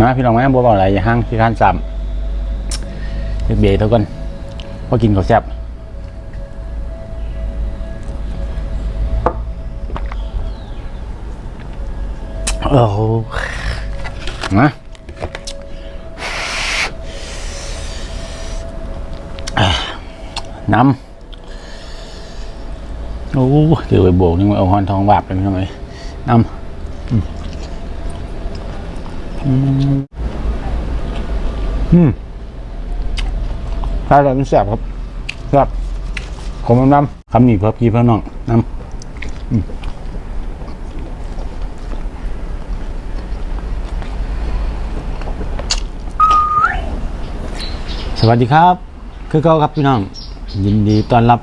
มาพี่น้องแม่บัวบอกอะไรอย่าห้างที่ข้านซ้ำเด็กเบยเท่ากันพอกินข้าวแซ่บโอ้โหมาอะน้ำโอ้เดี๋ยวไปโบกนี่มันเอาหอนทองบาปไปพี่น้องเลยน้ำ อืมใช่เลยมันแซ่บครับแซ่บขมน้ำคำนี้เพิ่มพี่เพิ่มน้องน้ำสวัสดีครับ คือเก้าครับพี่น้อง ยินดีต้อนรับ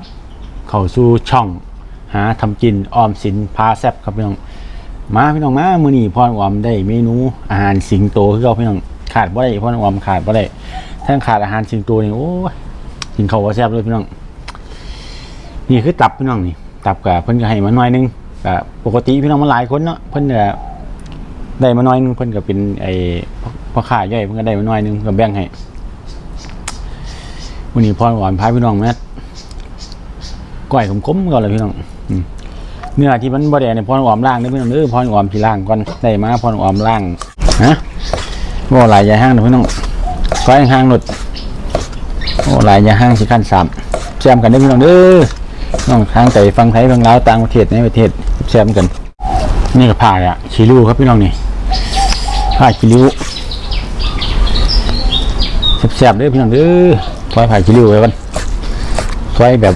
เข้าสู่ช่อง หาทำกินออมสินพาแซบครับพี่น้อง มาพี่น้องมามื้อนี้พ่อออมได้เมนูอาหารสิงโตคือเราพี่น้องขาดบ่ได้พ่อออมขาดบ่ได้ถ้าขาดอาหารสิงโตนี่โอ้ยกินข้าวบ่แซ่บเลยพี่น้อง นี่คือตับพี่น้องนี่ ตับกับเพิ่นก็ให้มาหน่อยนึงก็ปกติพี่น้องมันหลายคนเนาะเพิ่นก็ได้มาหน่อยนึงเพิ่นก็เป็นไอ้พ่อค้าย่อยเพิ่นก็ได้มาหน่อยนึงก็แบ่งให้มื้อนี้พ่อออมพาพี่น้องแม่ก้อยขมๆก่อนเลยพี่น้องอื เนื้อที่มันบ่ได้เนี่ยพอนออมล่างเด้อพี่น้องเด้อพอนออมที่ล่างก่อนได้มาพอนออมล่างฮะบ่หลายยาห้างเด้อพี่น้องก้อยห้างหนุดโอ้หลายยาห้างสิขั้นสามแซมกันเด้อพี่น้องเด้อน้องทางใจฟังไทยฟังลาวต่างประเทศในประเทศแซมกัน นี่ก็ผ่าอะชิลิวครับพี่น้องนี่ผ่าชิลิวแซ่บๆเด้อพี่น้องเด้อซอยผ่าชิลิวไว้ก่อนซอยแบบ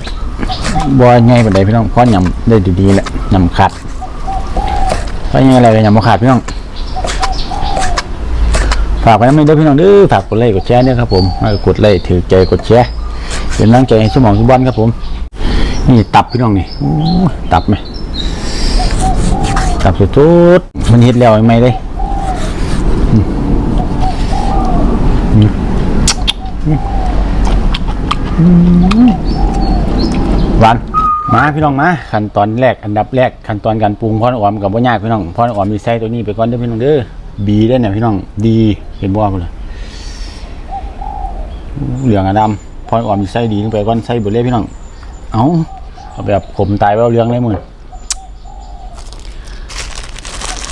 บ่ไงปานใดพี่น้องเพราะยำได้ดีๆแหละยำขาดเพราะยังไงอะไรก็ยำขาดพี่น้องฝากไปไม่ได้พี่น้องเด้อฝากกดไลค์กดแชร์ด้วยครับผมกดไลค์ถือใจกดแชร์เป็นกำลังใจให้สมองสุบอลครับผม นี่ตับพี่น้องนี่ตับไหมตับสุดๆมันเฮ็ดแล้วยังไงเลยอืมอืมอืม หวานมาพี่น้องมาขั้นตอนแรกอันดับแรกขั้นตอนการปรุงพอนออมกับบ่ยากพี่น้องพอนออมมีไส้ตัวนี้ไปก่อนเด้อพี่น้องเด้อบีได้เนี่ยพี่น้องดีเห็นบ่พุ่นล่ะเหลืองอะดำพอนออมมีไส้ดีลงไปก่อนไส้เบ่เลยพี่น้องเอาเอาแบบผมตายไว้เอาเรื่องเลยมึง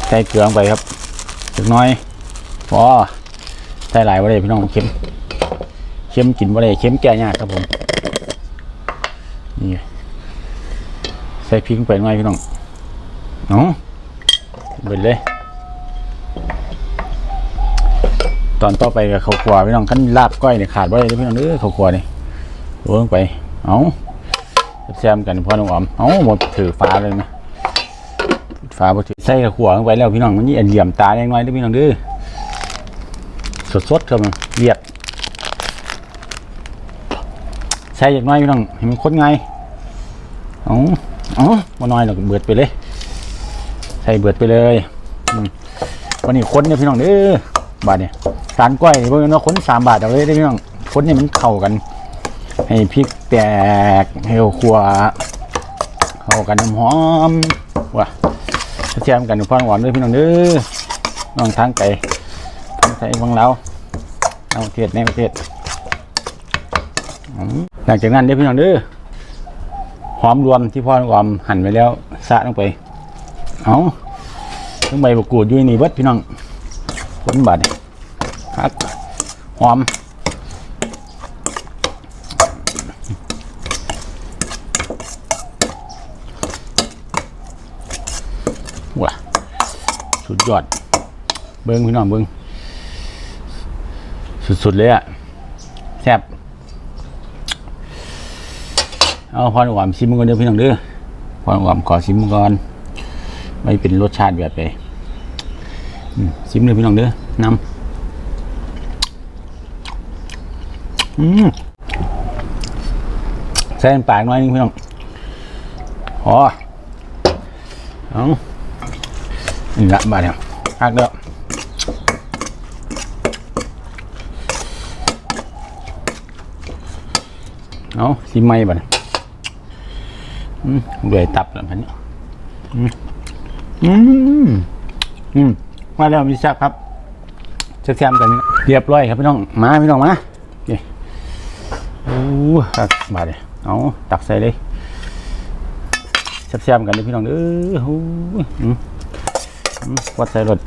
ใส่เกลือลงไปครับเล็กน้อยพอใส่หลายบ่ได้พี่น้องเค็มเค็มกินบ่ได้เค็มแก่ยากครับผม นี่ใส่พริกไปหน่อยพี่น้องเอาเบิดเลย ตอนต่อไปกับข้าวคั่วพี่น้องขั้นลาบก้อยเนี่ยขาดบ่ได้พี่น้องเด้อข้าวคั่วนี่โรยลงไป เอาแซมกันพ่อน้องออมเอาหมดถือฟ้าเลยนะฟ้าบ่ถือใส่ข้าวคั่วลงไปแล้วพี่น้องมันนี่อันเหลี่ยมตาเล็กน้อยด้อพี่น้องเด้อสดๆครับเรียบใส่อย่างน้อยพี่น้องให้มันข้นไง เอาเอามาน้อยหรอกเบิดไปเลย ใส่เบิดไปเลยอืมวันนี้ค้นเนี่ยพี่น้องเด้อบาทเนี่ยสารก้อยนี่พวกนี้เนาะค้นสามบาทเอาเลยได้พี่น้องค้นเนี่ยมันเข้ากัน ให้พริกแตกให้เอาขัวเข้ากันน้ำหอมว่ะเทียมกันพ่อหวานด้วยพี่น้องเด้อน้องทางไก่ทางไก่ฟังเราเอาประเทศในประเทศหลังจากนั้นเด้อพี่น้องเด้อ อมรวมที่พ่อหอมหั่นไว้แล้วสะลงไป เอาทั้งใบมะกรูดอยู่ในนี่เบิดพี่น้องคนบาดครับหอมว้าสุดยอด เบิ้งพี่น้องเบิ้งสุดๆเลยอะแซ่บ เอาพอหวานชิมก่อนเด้อพี่น้องเด้อพอหวานขอชิมก่อนไม่เป็นรสชาติแบบไปชิมเลยพี่น้องเด้อน้ำอืมใส่น้ำปลาหน่อยนึงพี่น้องพอเอานี่ละบาดเนี่ยพักเด้อเอาชิมไหมบ้าดเนี่ย อืมด้วยตับแล้วพันนี้อืมอืมมาแล้วมีแซ่บครับเชื่อมกันนี่เรียบร้อยครับพี่น้องมาพี่น้องมาโอเคโอ้ตักมาเลยเอาตักใส่เลยเชื่อมกันเลยพี่น้องเด้อโอ้ยวัดใส่รถ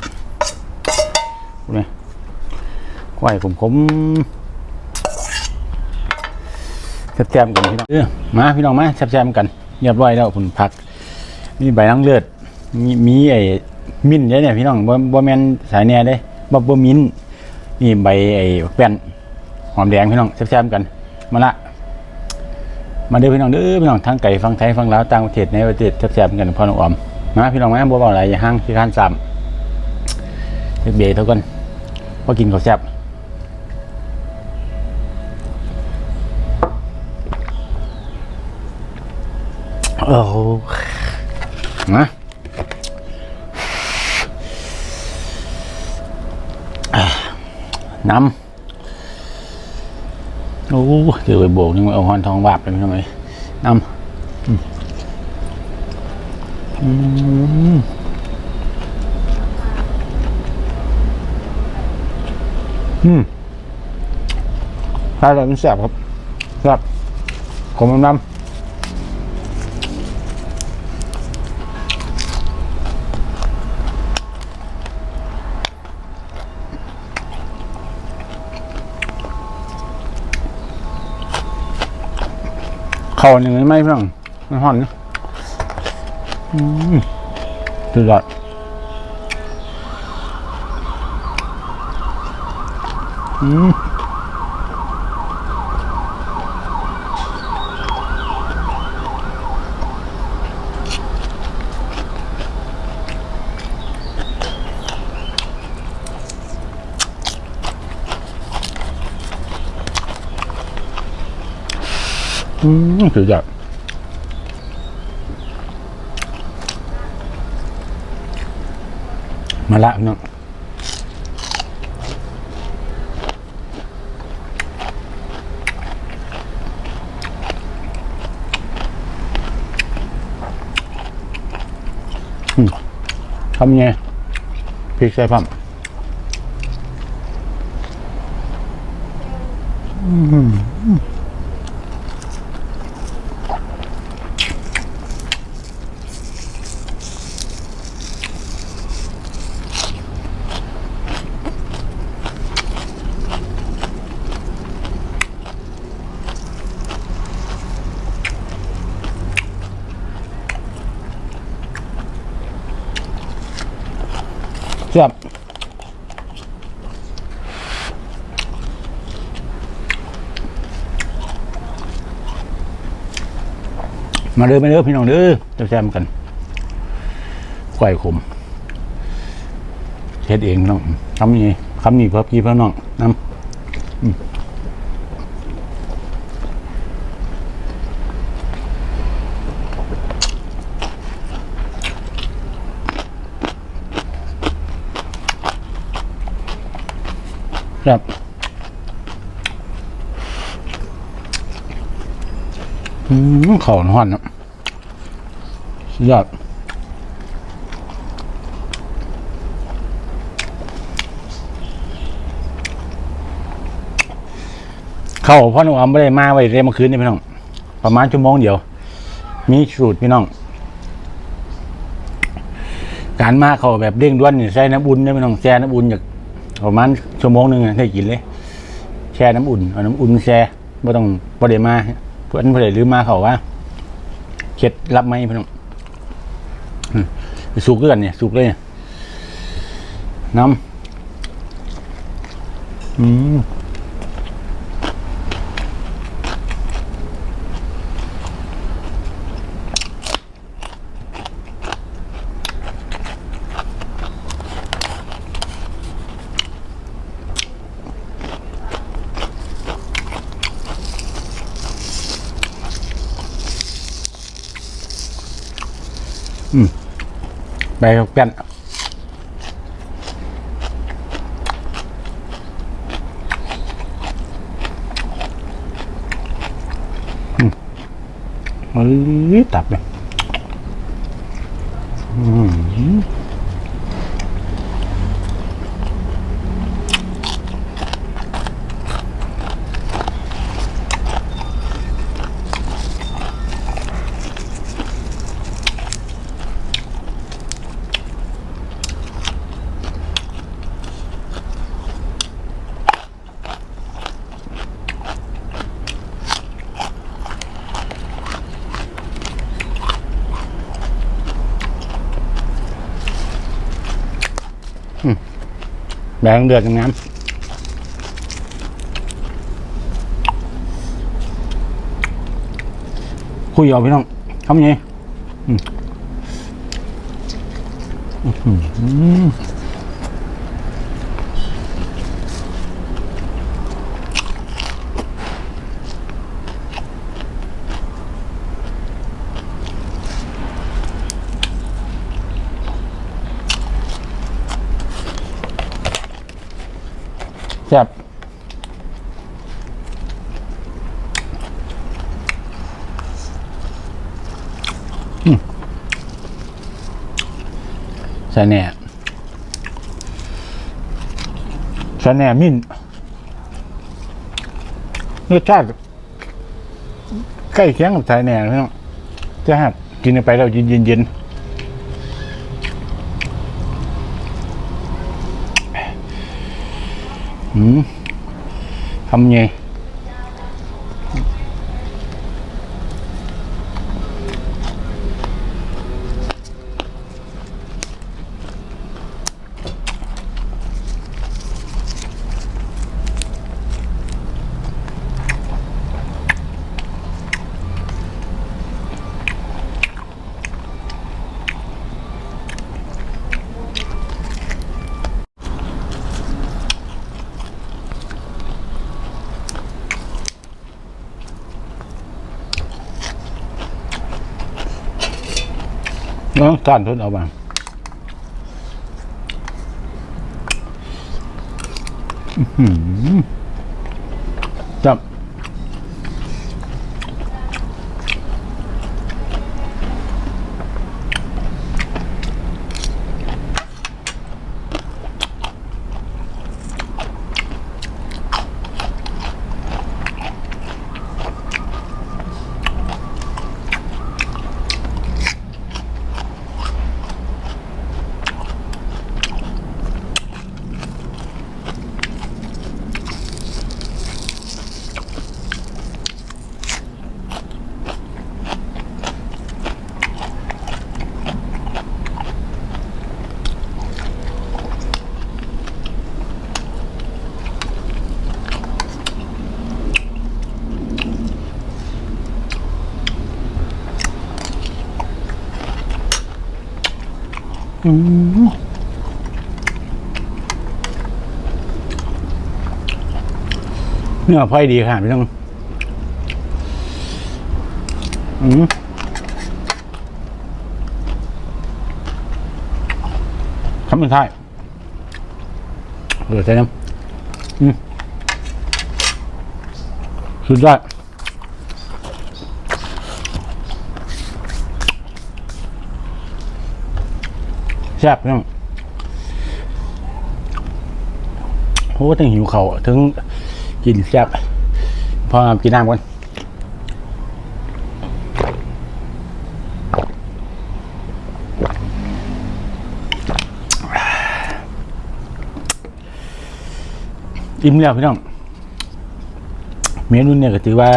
นี่ก้อยผมผมเชื่อมกันพี่น้องเออมาพี่น้องมาเชื่อมกัน เรียบร้อยแล้วผมผักมีใบนังเลือด มีมีไอ้มิ้นท์เนี่ยพี่น้องบ่บ่แมนสายแน่เด้บ่บ่มิ้นนี่ใบไอ้แป้นหอมแดงพี่น้องแซ่บๆกัน มาละมาเด้อพี่น้องเด้อพี่น้องทั้งไก่ฟังไทยฟังลาวต่างประเทศในประเทศแซ่บๆกันพ่อน้องออมมาพี่น้องมาบ่เว้าหลายอย่าห่างที่ข้านซ้ำเฮ็ดเบยเท่ากันพอกินข้าวแซ่บ โอ้โหนะน้ำโอ้เจอไปโบกนี่มันเอาหอนทองบาบเลยพี่น้องเอ้ยน้ำอืมอืมอืมถ้าเราเป็นแสบครับแสบขมน้ำ เข่าหนึ่งไม่เพื่อนมันห่อนนะอืมสุดยอดอืม อืมสุดยอดมาละพี่น้องอืมทำไงพริกใส่พัมแซ่บ มาเด้อมาเด้อพี่น้องเด้อจะแซมกันควายขมเฮ็ดเองน้องคำนี้คำนี้เพื่อพี่เพื่อน้องน้ำครับอืมเข่าหอนนะ สุดยอดเข้าพ่อหนุ่มไม่ได้มาไว้เรียนเมื่อคืนนี่พี่น้อง ประมาณชั่วโมงเดียว มีสูตรพี่น้อง การมาเขาแบบเร่งด่วนใส่น้ำอุ่นนี่พี่น้องแช่น้ำอุ่นจากประมาณชั่วโมงหนึ่งได้กินเลยแช่น้ำอุ่นเอาน้ำอุ่นแช่ไม่ต้องบ่ได้มาเพื่อนบ่ได้ลืมมาเขาว่าเข็ดรับไหมพี่น้อง สุกด้วยกันเนี่ยสุกเลยเนี่ยน้ำอืม ใบแป้นอืมเอ้ยตับเลยอืม แรงเดือดกันน้ำคุยเอาพี่น้องทำยังไงอืมอื้อหือแซ่บอืมใสแหน่ใส่แหน่มิ้นรสชาติใกล้เคียงกับใส่แหน่พี่น้องจะหักกินไปแล้วเย็นเย็นเย็นอืมทำไง น้องกานทุนเอามาจับ เนื้อไฟดีค่ะพี่น้องอืมคำเป็นท้ายเดือดใจน้ำอืมสุดยอด แซ่บพี่น้องโอ้ถึงหิวเขาถึงกินแซ่บพอกินน้ำก่อนอิ่มแล้วพี่น้องเมนูเนี่ยก็ถือว่า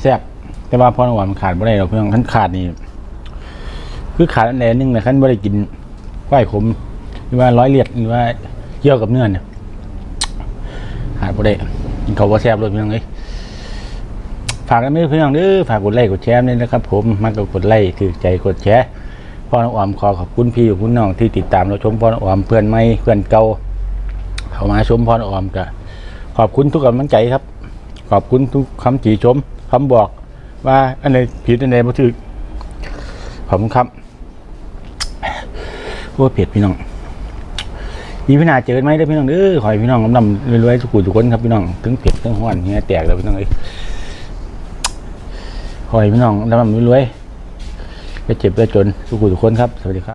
แซ่บแต่ว่าพอหวานขาดไม่ได้หรอกพี่น้องขั้นขาดนี่คือขาดอันใดอันหนึงนะขั้นไม่ได้กิน ก้อยขมหรือว่าร้อยเลียดหรือว่าเกี่ยวกับเนื้อเนี่ยขาดไม่ได้กินเขาว่าแซ่บเลยพี่น้องเอ้ยฝากกันไม่พี่น้องเด้อฝากกดไลค์กดแชร์ด้วยนะครับ ผมมากกกดไลค์ถือใจกดแชร์พ่อน้องออมขอขอบคุณพี่คุณน้องที่ติดตามเราชมพ่อน้องออมเพื่อนไม่เพื่อนเก่าเข้ามาชมพ่อน้องออมก็ขอบคุณทุกกำลังใจครับ ขอบคุณทุกคำจีชมคำบอกว่าอันไหนผิดอันไหนบ่ถูกขอบคุณครับ โอ้เผ็ดพี่น้องมีพี่นาเจอไหมได้พี่น้องเด้อขอให้พี่น้องกำลังรวยๆทุกคนทุกคนครับพี่น้องถึงเผ็ดถึงห้อนเงี้ยแตกแล้วพี่น้องเอ้ยขอให้พี่น้องกำลังรวยๆไปเจ็บไปจนทุกคนทุกคนครับสวัสดีครับ